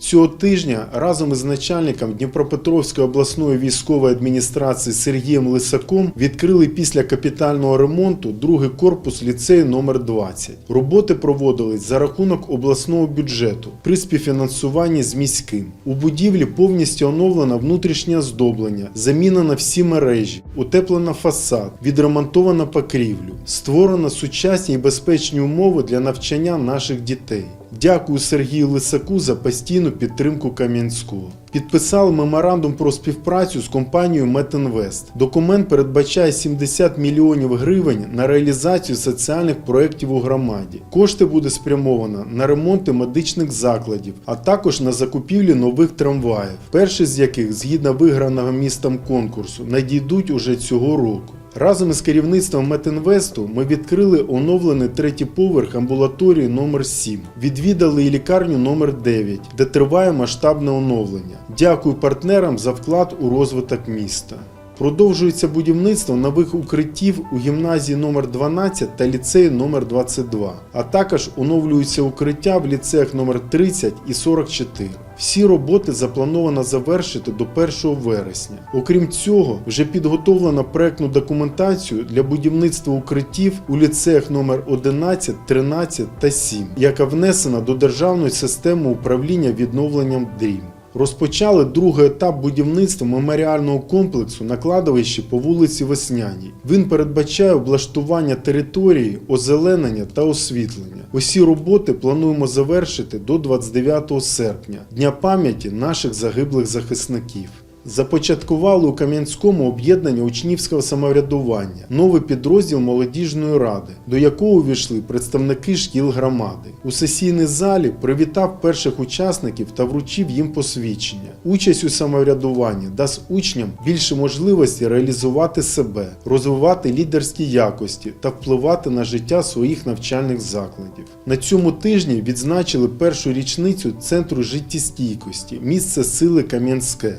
Цього тижня разом із начальником Дніпропетровської обласної військової адміністрації Сергієм Лисаком відкрили після капітального ремонту другий корпус ліцею номер 20. Роботи проводились за рахунок обласного бюджету при співфінансуванні з міським. У будівлі повністю оновлено внутрішнє оздоблення, замінено всі мережі, утеплено фасад, відремонтовано покрівлю, створено сучасні і безпечні умови для навчання наших дітей. Дякую Сергію Лисаку за постійну підтримку Кам'янського. Підписали меморандум про співпрацю з компанією Метінвест. Документ передбачає 70 мільйонів гривень на реалізацію соціальних проєктів у громаді. Кошти буде спрямовано на ремонти медичних закладів, а також на закупівлі нових трамваїв, перші з яких, згідно виграного містом конкурсу, надійдуть уже цього року. Разом із керівництвом Метінвесту ми відкрили оновлений третій поверх амбулаторії номер 7 Відвідали і лікарню номер 9 де триває масштабне оновлення. Дякую партнерам за вклад у розвиток міста. Продовжується будівництво нових укриттів у гімназії номер 12 та ліцеї номер 22, а також оновлюються укриття в ліцеях номер 30 і 44. Всі роботи заплановано завершити до 1 вересня. Окрім цього, вже підготовлено проектну документацію для будівництва укриттів у ліцеях номер 11, 13 та 7, яка внесена до державної системи управління відновленням дрім. Розпочали другий етап будівництва меморіального комплексу на кладовищі по вулиці Весняній. Він передбачає облаштування території, озеленення та освітлення. Усі роботи плануємо завершити до 29 серпня, Дня пам'яті наших загиблих захисників. Започаткували у Кам'янському об'єднання учнівського самоврядування, новий підрозділ молодіжної ради, до якого увійшли представники шкіл громади. У сесійній залі привітав перших учасників та вручив їм посвідчення. Участь у самоврядуванні дасть учням більше можливості реалізувати себе, розвивати лідерські якості та впливати на життя своїх навчальних закладів. На цьому тижні відзначили першу річницю центру життєстійкості, місце сили Кам'янське.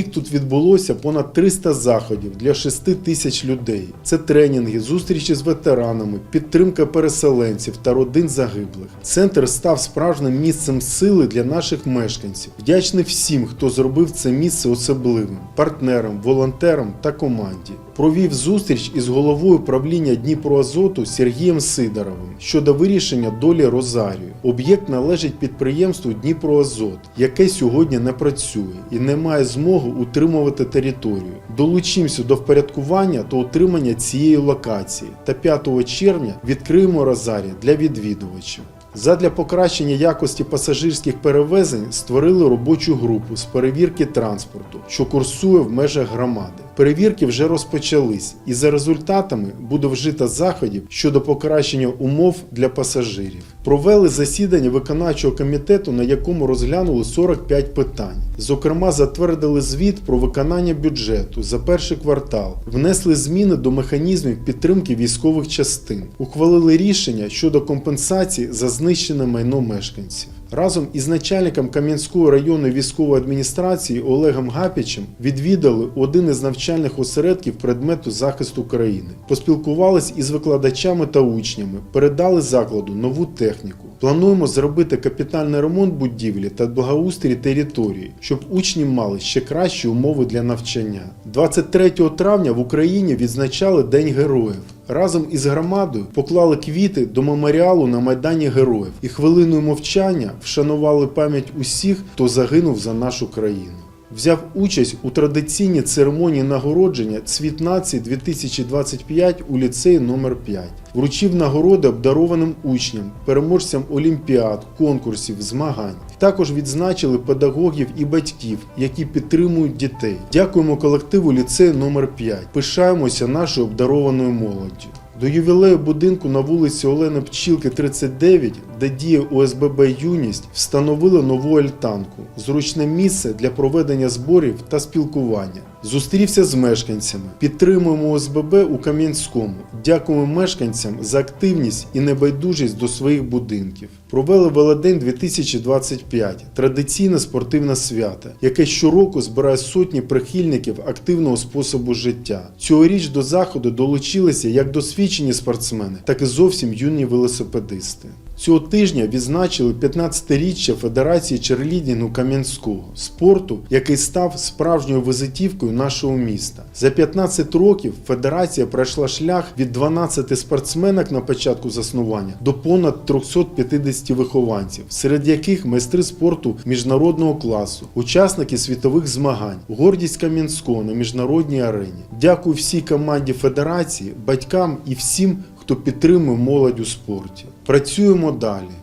Рік тут відбулося понад 300 заходів для 6 тисяч людей. Це тренінги, зустрічі з ветеранами, підтримка переселенців та родин загиблих. Центр став справжнім місцем сили для наших мешканців. Вдячний всім, хто зробив це місце особливим партнерам, волонтерам та команді. Провів зустріч із головою правління Дніпроазоту Сергієм Сидоровим щодо вирішення долі Розарію. Об'єкт належить підприємству Дніпроазот, яке сьогодні не працює і не має змоги утримувати територію. Долучимося до впорядкування та утримання цієї локації та 5 червня відкриємо Розарій для відвідувачів. Задля покращення якості пасажирських перевезень створили робочу групу з перевірки транспорту, що курсує в межах громади. Перевірки вже розпочались, і за результатами буде вжито заходів щодо покращення умов для пасажирів. Провели засідання виконавчого комітету, на якому розглянули 45 питань. Зокрема, затвердили звіт про виконання бюджету за перший квартал, внесли зміни до механізмів підтримки військових частин, ухвалили рішення щодо компенсації за знищене майно мешканців. Разом із начальником Кам'янської районної військової адміністрації Олегом Гапічем відвідали один із навчальних осередків предмету захисту країни, поспілкувались із викладачами та учнями, передали закладу нову техніку. Плануємо зробити капітальний ремонт будівлі та благоустрій території, щоб учні мали ще кращі умови для навчання. 23 травня в Україні відзначали День героїв. Разом із громадою поклали квіти до меморіалу на Майдані Героїв і хвилиною мовчання вшанували пам'ять усіх, хто загинув за нашу країну. Взяв участь у традиційній церемонії нагородження Цвіт нації 2025 у ліцеї номер 5 Вручив нагороди обдарованим учням, переможцям олімпіад, конкурсів, змагань. Також відзначили педагогів і батьків, які підтримують дітей. Дякуємо колективу ліцею номер 5 Пишаємося нашою обдарованою молоддю. До ювілею будинку на вулиці Олени Пчілки, 39, де діє ОСББ Юність, встановили нову альтанку, зручне місце для проведення зборів та спілкування. Зустрівся з мешканцями. Підтримуємо ОСББ у Кам'янському. Дякуємо мешканцям за активність і небайдужість до своїх будинків. Провели Велодень 2025 традиційне спортивне свято, яке щороку збирає сотні прихильників активного способу життя. Цьогоріч до заходу долучилися як досвідчені спортсмени, так і зовсім юні велосипедисти. Цього тижня відзначили 15-річчя Федерації черлідінгу Кам'янського спорту, який став справжньою визитівкою нашого міста. За 15 років федерація пройшла шлях від 12 спортсменок на початку заснування до понад 350 вихованців, серед яких майстри спорту міжнародного класу, учасники світових змагань, гордість Кам'янського на міжнародній арені. Дякую всій команді федерації, батькам і всім, хто підтримує молодь у спорті. Працюємо далі.